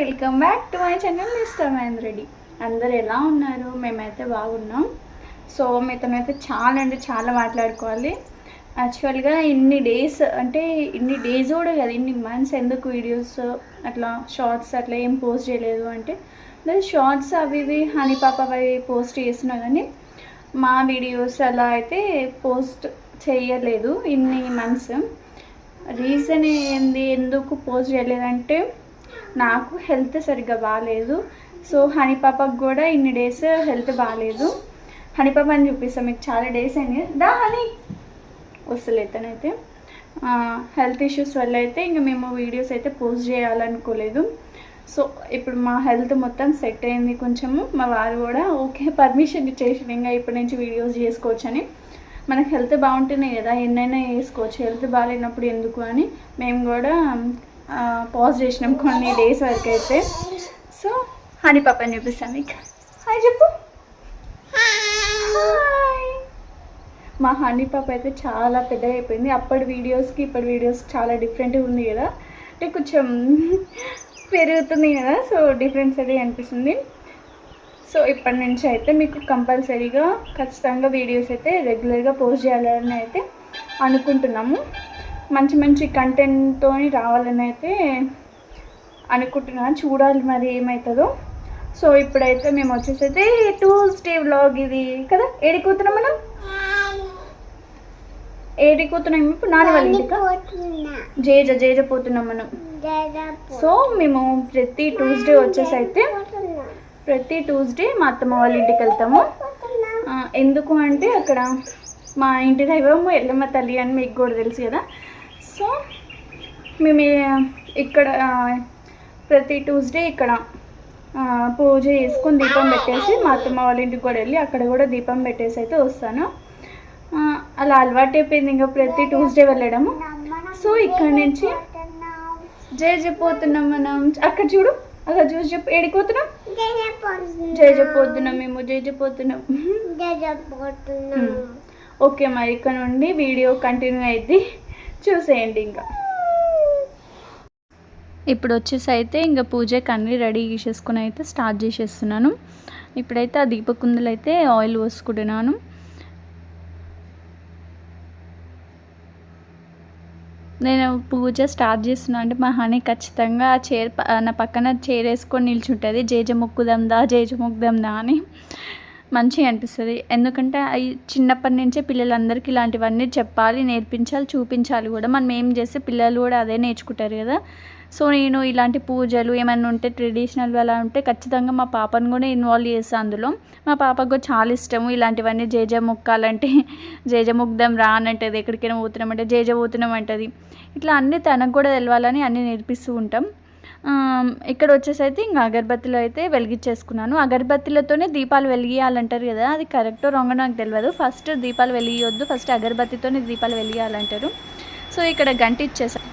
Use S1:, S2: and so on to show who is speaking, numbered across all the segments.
S1: Welcome back to my channel mister Mahendra Reddy. అందరు ఎలా ఉన్నారు? మేమైతే బాగున్నాం. సో మీతోనైతే చాలా అంటే చాలా మాట్లాడుకోవాలి. యాక్చువల్గా ఇన్ని డేస్ అంటే ఇన్ని డేస్ కూడా కదా ఇన్ని మంత్స్ ఎందుకు వీడియోస్ అట్లా షార్ట్స్ అట్లా ఏం పోస్ట్ చేయలేదు అంటే షార్ట్స్ అవి ఇవి హనీ పాప అవి పోస్ట్ చేసినా కానీ మా వీడియోస్ అలా అయితే పోస్ట్ చేయలేదు ఇన్ని మంత్స్ రీజన్ ఏంది ఎందుకు పోస్ట్ చేయలేదంటే నాకు హెల్త్ సరిగ్గా బాగాలేదు సో హనీ పాపకు కూడా ఇన్ని డేస్ హెల్త్ బాగాలేదు హనీ పాప అని చూపిస్తాం మీకు చాలా డేస్ అయింది. దా హనీ. వస్తలేదు తనైతే. హెల్త్ ఇష్యూస్ వల్ల అయితే ఇంకా మేము వీడియోస్ అయితే పోస్ట్ చేయాలనుకోలేదు. సో ఇప్పుడు మా హెల్త్ మొత్తం సెట్ అయింది కొంచెము. మా వారు కూడా ఓకే పర్మిషన్ ఇచ్చేసి ఇంకా ఇప్పటి నుంచి వీడియోస్ చేసుకోవచ్చని. మనకు హెల్త్ బాగుంటుంది కదా ఎన్నైనా వేసుకోవచ్చు హెల్త్ బాగాలేనప్పుడు ఎందుకు అని. మేము కూడా పాజ్ చేసినాం కొన్ని డేస్ వరకు అయితే సో హనీ పాపని చూపిస్తాను మీకు. హాయ్ చెప్పు. మా హనీ పాప అయితే చాలా పెద్దగా అయిపోయింది. అప్పటి వీడియోస్కి ఇప్పటి వీడియోస్ చాలా డిఫరెంట్గా ఉంది కదా. అంటే కొంచెం పెరుగుతుంది కదా సో డిఫరెన్స్ అది అనిపిస్తుంది. సో ఇప్పటి నుంచి అయితే మీకు కంపల్సరీగా ఖచ్చితంగా వీడియోస్ అయితే రెగ్యులర్గా పోస్ట్ చేయాలని అయితే అనుకుంటున్నాము. మంచి మంచి కంటెంట్తో రావాలని అయితే అనుకుంటున్నాను. చూడాలి మరి ఏమవుతుందో సో ఇప్పుడైతే మేము వచ్చేసి అయితే ట్యూస్డే వ్లాగ్ ఇది కదా? ఏడిపోతున్నాం మనం? ఏడిపోతున్నాం ఇప్పుడు నాన్న వాళ్ళ ఇంటికా? జేజ జేజ పోతున్నాం మనం. సో మేము ప్రతి ట్యూస్డే వచ్చేసి అయితే ప్రతి ట్యూస్డే మా అత్తమ్మ వాళ్ళ ఇంటికి వెళ్తాము. ఎందుకు అంటే అక్కడ మా ఇంటి దైవం ఎల్లమ్మ తల్లి అని మీకు కూడా తెలుసు కదా. సో మేము ఇక్కడ ప్రతి ట్యూస్డే ఇక్కడ పూజ చేసుకొని దీపం పెట్టేసి మా అత్తమ్మ వాళ్ళ ఇంటికి కూడా వెళ్ళి అక్కడ కూడా దీపం పెట్టేసి అయితే వస్తాను. అలా అలవాటు అయిపోయింది ఇంకా ప్రతి ట్యూస్డే వెళ్ళడము. సో ఇక్కడ నుంచి జయ చెప్పబోతున్నాం మనం. అక్కడ చూడు అక్కడ చూసి చెప్పు. ఏడిపోతున్నాం జయ చెప్పబోతున్నాం మేము జయ చెప్పబోతున్నాం ఓకే మరి ఇక్కడ నుండి వీడియో కంటిన్యూ అయింది చూసేయండి ఇంకా. ఇప్పుడు వచ్చేసి అయితే ఇంకా పూజకి అన్నీ రెడీ చేసేసుకుని అయితే స్టార్ట్ చేసేస్తున్నాను. ఇప్పుడైతే ఆ దీపకుందులు అయితే ఆయిల్ పోసుకుంటున్నాను. నేను పూజ స్టార్ట్ చేస్తున్నా అంటే మా హనీ ఖచ్చితంగా ఆ చైర్ నా పక్కన చైర్ వేసుకొని నిల్చుంటుంది. జేజ మొక్కుదాందా జేజ మొక్కుదందా అని. మంచిగా అనిపిస్తుంది. ఎందుకంటే అవి చిన్నప్పటి నుంచే పిల్లలందరికీ ఇలాంటివన్నీ చెప్పాలి నేర్పించాలి చూపించాలి కూడా. మనం ఏం చేస్తే పిల్లలు కూడా అదే నేర్చుకుంటారు కదా. సో నేను ఇలాంటి పూజలు ఏమైనా ఉంటే ట్రెడిషనల్ అలా ఉంటే ఖచ్చితంగా మా పాపను కూడా ఇన్వాల్వ్ చేస్తాను అందులో. మా పాపకు కూడా చాలా ఇష్టము ఇలాంటివన్నీ. జేజ మొక్కాలంటే జేజ ముగ్ధం రా అని అంటది. ఎక్కడికైనా పోతున్నామంటే జేజ పోతున్నాం అంటది. ఇట్లా అన్నీ తనకు కూడా తెలవాలని అన్నీ నేర్పిస్తూ ఉంటాం. ఇక్కడ వచ్చేసి అయితే ఇంకా అగరబత్తిలో అయితే వెలిగించేసుకున్నాను. అగరబత్తిలతోనే దీపాలు వెలిగియాలంటారు కదా అది కరెక్టో రాంగో నాకు తెలియదు ఫస్ట్ దీపాలు వెలిగియొద్దు ఫస్ట్ అగరబత్తితోనే దీపాలు వెలిగియాలంటారు సో ఇక్కడ గంట ఇచ్చేసాను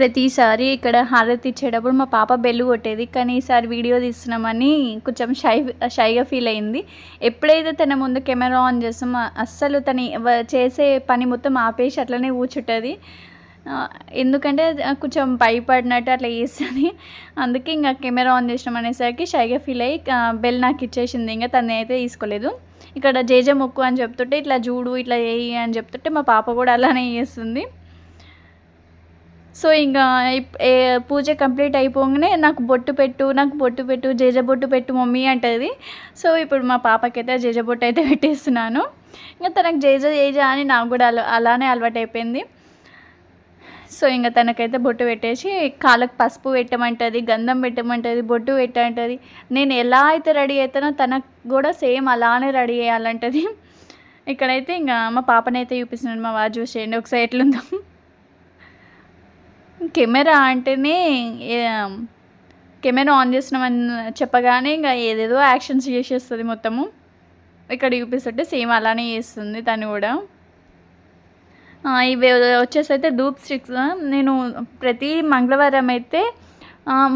S1: ప్రతిసారి ఇక్కడ హారతి ఇచ్చేటప్పుడు మా పాప బెల్లు కొట్టేది కానీ ఈసారి వీడియో తీస్తున్నామని కొంచెం షై షైగా ఫీల్ అయింది. ఎప్పుడైతే తన ముందు కెమెరా ఆన్ చేస్తామో అస్సలు తను వ- చేసే పని మొత్తం ఆపేసి అట్లనే కూర్చుంటుంది. ఎందుకంటే కొంచెం భయపడినట్టు అట్లా చేస్తుంది. అందుకే ఇంకా కెమెరా ఆన్ చేసినాం అనేసరికి షైగా ఫీల్ అయ్యి బెల్ నాకు ఇచ్చేసింది. ఇంకా తను అయితే తీసుకోలేదు. ఇక్కడ జేజే మొక్కు అని చెప్తుంటే ఇట్లా చూడు ఇట్లా చేయి అని చెప్తుంటే మా పాప కూడా అలానే చేస్తుంది. సో ఇంకా పూజ కంప్లీట్ అయిపోగానే నాకు బొట్టు పెట్టు నాకు బొట్టు పెట్టు జేజ బొట్టు పెట్టు మమ్మీ అంటది. సో ఇప్పుడు మా పాపకైతే జేజ బొట్టు అయితే పెట్టేస్తున్నాను. ఇంకా తనకు జేజ జేజ అని నాకు కూడా అలా అలానే అలవాటు అయిపోయింది. సో ఇంకా తనకైతే బొట్టు పెట్టేసి కాళ్ళకు పసుపు పెట్టమంటుంది గంధం పెట్టమంటుంది బొట్టు పెట్టమంటుంది. నేను ఎలా అయితే రెడీ అవుతానో తనకు కూడా సేమ్ అలానే రెడీ చేయాలంటది. ఇక్కడైతే ఇంకా మా పాపనైతే చూపిస్తున్నాను మా వారు చూసేయండి ఒకసారి ఎట్లుందో. కెమెరా అంటేనే కెమెరా ఆన్ చేసినామని చెప్పగానే ఇంకా ఏదేదో యాక్షన్స్ చేసేస్తుంది మొత్తము. ఇక్కడ చూపిస్తుంటే సేమ్ అలానే చేస్తుంది తను కూడా. ఇవి వచ్చేసి అయితే ధూప్ స్టిక్స్. నేను ప్రతి మంగళవారం అయితే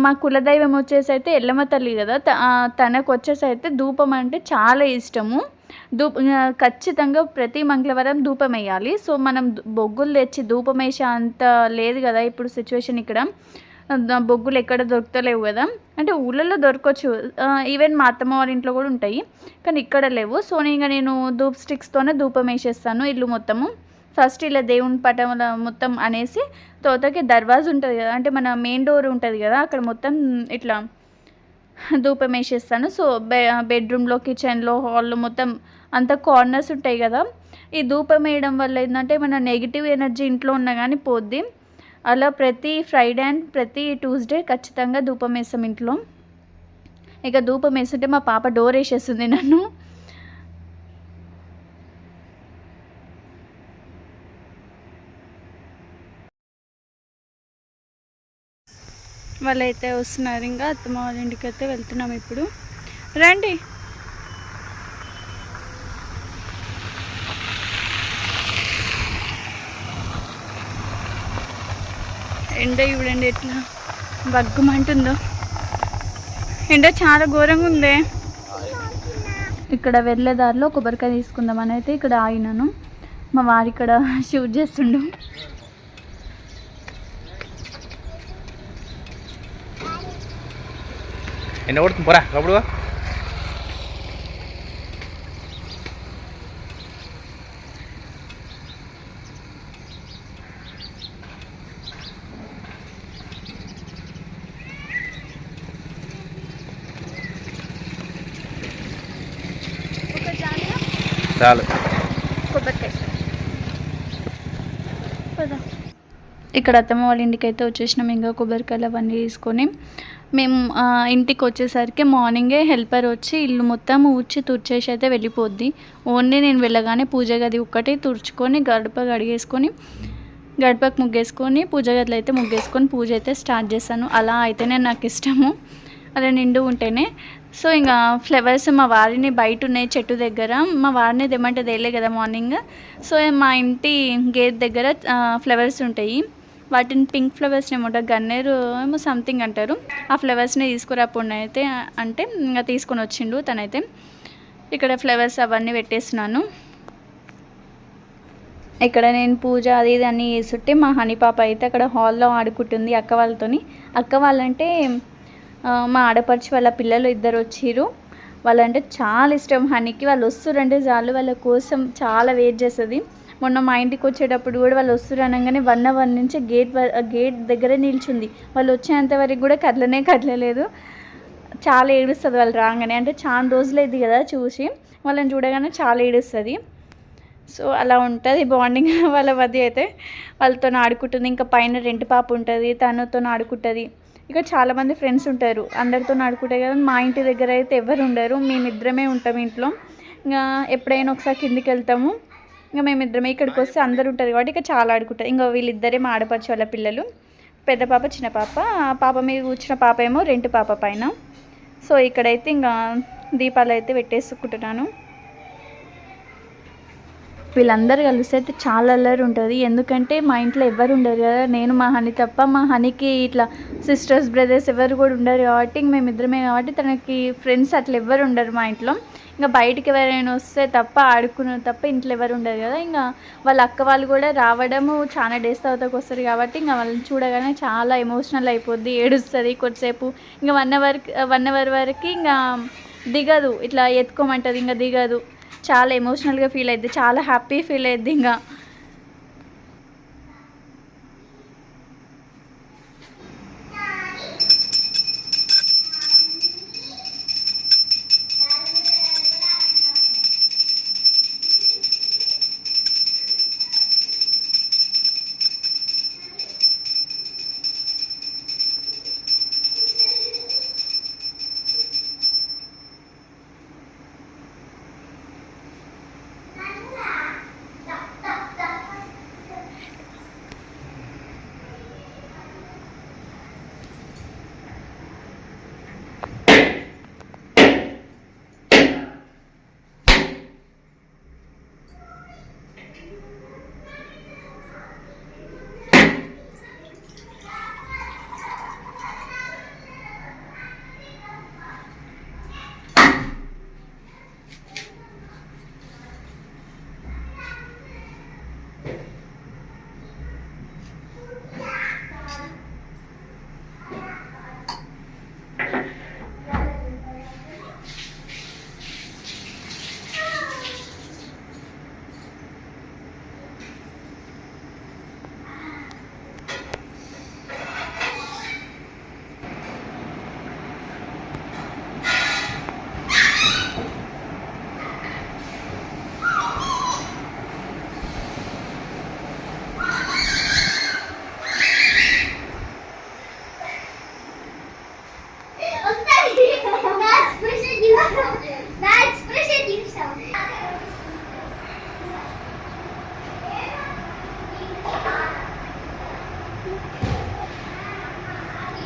S1: మా కులదైవం వచ్చేసి అయితే ఎల్లమ్మ తల్లి కదా తనకు వచ్చేసి అయితే ధూపం అంటే చాలా ఇష్టము. ధూప ఖచ్చితంగా ప్రతి మంగళవారం ధూపం వేయాలి సో మనం బొగ్గులు తెచ్చి ధూపం వేసే అంత లేదు కదా ఇప్పుడు సిచ్యువేషన్ ఇక్కడ. బొగ్గులు ఎక్కడ దొరుకుతలేవు కదా. అంటే ఊళ్ళల్లో దొరకవచ్చు ఈవెన్ మా అత్తమ్మ వారి ఇంట్లో కూడా ఉంటాయి. కానీ ఇక్కడ లేవు. సో ఇంకా నేను ధూప్ స్టిక్స్తోనే ధూపం వేసేస్తాను ఇల్లు మొత్తము. ఫస్ట్ ఇలా దేవుని పటముల మొత్తం అనేసి తోతకి దర్వాజ ఉంటుంది కదా. అంటే మన మెయిన్ డోర్ ఉంటుంది కదా. అక్కడ మొత్తం ఇట్లా ధూపం వేసేస్తాను. సో బె బెడ్రూమ్లో కిచెన్లో హాల్లో మొత్తం అంత కార్నర్స్ ఉంటాయి కదా. ఈ ధూపం వేయడం వల్ల ఏంటంటే మన నెగిటివ్ ఎనర్జీ ఇంట్లో ఉన్నా కానీ పోద్ది. అలా ప్రతి ఫ్రైడే అండ్ ప్రతి ట్యూస్డే ఖచ్చితంగా ధూపం వేస్తాం ఇంట్లో. ఇక ధూపం వేస్తుంటే మా పాప డోర్ వేసేస్తుంది నన్ను. వాళ్ళైతే వస్తున్నారు. ఇంకా అత్తమ్మ వాళ్ళ ఇంటికి అయితే వెళ్తున్నాం ఇప్పుడు. రండి. ఎండ చూడండి ఎట్లా బగ్గుమంటుందో. ఎండ చాలా ఘోరంగా ఉంది. ఇక్కడ వెళ్ళే దారిలో కొబ్బరికాయ తీసుకుందామని అయితే ఇక్కడ ఆగినాను. మా వారి ఇక్కడ షూట్ చేస్తుండు.
S2: ఎన్న కొడుతుంది పోరా అప్పుడు చాలు
S1: ఇక్కడ అత్తమ్మ వాళ్ళ ఇంటికి అయితే వచ్చేసినాం. ఇంకా కొబ్బరికాయలు అవన్నీ తీసుకొని మేము ఇంటికి వచ్చేసరికి మార్నింగే హెల్పర్ వచ్చి ఇల్లు మొత్తం ఊడ్చి తుడిచేసి అయితే వెళ్ళిపోద్ది. ఓన్లీ నేను వెళ్ళగానే పూజ గది ఒక్కటి తుడుచుకొని గడప కడిగేసుకొని గడపకు ముగ్గేసుకొని పూజ గదిలో అయితే ముగ్గేసుకొని పూజ అయితే స్టార్ట్ చేస్తాను అలా అయితేనే నాకు ఇష్టము. అలా నిండు ఉంటేనే. సో ఇంకా ఫ్లవర్స్ మా వారిని బయట ఉన్నాయి చెట్టు దగ్గర. మా వారిని తెమ్మంటే తేలే కదా మార్నింగ్. సో మా ఇంటి గేట్ దగ్గర ఫ్లవర్స్ ఉంటాయి. వాటిని పింక్ ఫ్లవర్స్ ఏమంటారు? గన్నేరు ఏమో సంథింగ్ అంటారు. ఆ ఫ్లవర్స్ని తీసుకురాకుండా అయితే అంటే ఇంకా తీసుకొని వచ్చిండు తనైతే. ఇక్కడ ఫ్లవర్స్ అవన్నీ పెట్టేస్తున్నాను. ఇక్కడ నేను పూజ అది ఇది అన్నీ చేస్తుంటే మా హనీ పాప అయితే అక్కడ హాల్లో ఆడుకుంటుంది అక్క వాళ్ళతోని. అక్క వాళ్ళంటే మా ఆడపడిచి వాళ్ళ పిల్లలు ఇద్దరు వచ్చిర్రు. వాళ్ళంటే చాలా ఇష్టం హనీకి. వాళ్ళు వస్తురంటే చాలు వాళ్ళ కోసం చాలా వెయిట్ చేస్తుంది. మొన్న మా ఇంటికి వచ్చేటప్పుడు కూడా వాళ్ళు వస్తురు అనగానే వన్ అవర్ నుంచి గేట్ వ- గేట్ దగ్గర నిల్చుంది. వాళ్ళు వచ్చేంత వరకు కూడా కదలనే కదలలేదు. చాలా ఏడుస్తుంది వాళ్ళు రాగానే. అంటే చాలా రోజులైంది కదా చూసి. వాళ్ళని చూడగానే చాలా ఏడుస్తుంది. సో అలా ఉంటుంది బాండింగ్ వాళ్ళ మధ్య అయితే. వాళ్ళతో ఆడుకుంటుంది. ఇంకా పైన రెంట్ పాప ఉంటుంది. తనతో ఆడుకుంటుంది. ఇక చాలామంది ఫ్రెండ్స్ ఉంటారు. అందరితో ఆడుకుంటాయి కదా మా ఇంటి దగ్గర అయితే ఎవరు ఉండరు. మేమిద్దరమే ఉంటాం ఇంట్లో. ఇంకా ఎప్పుడైనా ఒకసారి కిందికి వెళ్తాము. ఇంకా మేమిద్దరమే ఇక్కడికి వస్తే అందరు ఉంటారు కాబట్టి ఇక చాలా ఆడుకుంటారు. ఇంకా వీళ్ళిద్దరే మా ఆడపడుచు వాళ్ళ పిల్లలు పెద్ద పాప చిన్న పాప. పాప మీద కూర్చున్న పాప ఏమో రెంట్ పాప పైన. సో ఇక్కడైతే ఇంకా దీపాలు అయితే పెట్టేసుకుంటున్నాను. వీళ్ళందరూ కలిసి అయితే చాలా అల్లరి ఉంటుంది. ఎందుకంటే మా ఇంట్లో ఎవరు ఉండరు కదా. నేను మా హనీ తప్ప మా హనీకి ఇట్లా సిస్టర్స్ బ్రదర్స్ ఎవరు కూడా ఉండరు కాబట్టి ఇంక మేమిద్దరమే కాబట్టి తనకి ఫ్రెండ్స్ అట్లా ఎవరు ఉండరు మా ఇంట్లో. ఇంకా బయటికి ఎవరైనా వస్తే తప్ప ఆడుకున్నారు తప్ప ఇంట్లో ఎవరు ఉండదు కదా. ఇంకా వాళ్ళ అక్క వాళ్ళు కూడా రావడము చాలా డేస్ తర్వాతకి వస్తారు కాబట్టి ఇంకా వాళ్ళని చూడగానే చాలా ఎమోషనల్ అయిపోద్ది ఏడుస్తుంది కొద్దిసేపు. ఇంకా వన్ అవర్ వన్ అవర్ వరకు ఇంకా దిగదు ఇట్లా ఎత్తుకోమంటుంది ఇంకా దిగదు. చాలా ఎమోషనల్గా ఫీల్ అయింది చాలా హ్యాపీ ఫీల్ అయింది ఇంకా.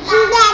S3: ఇదే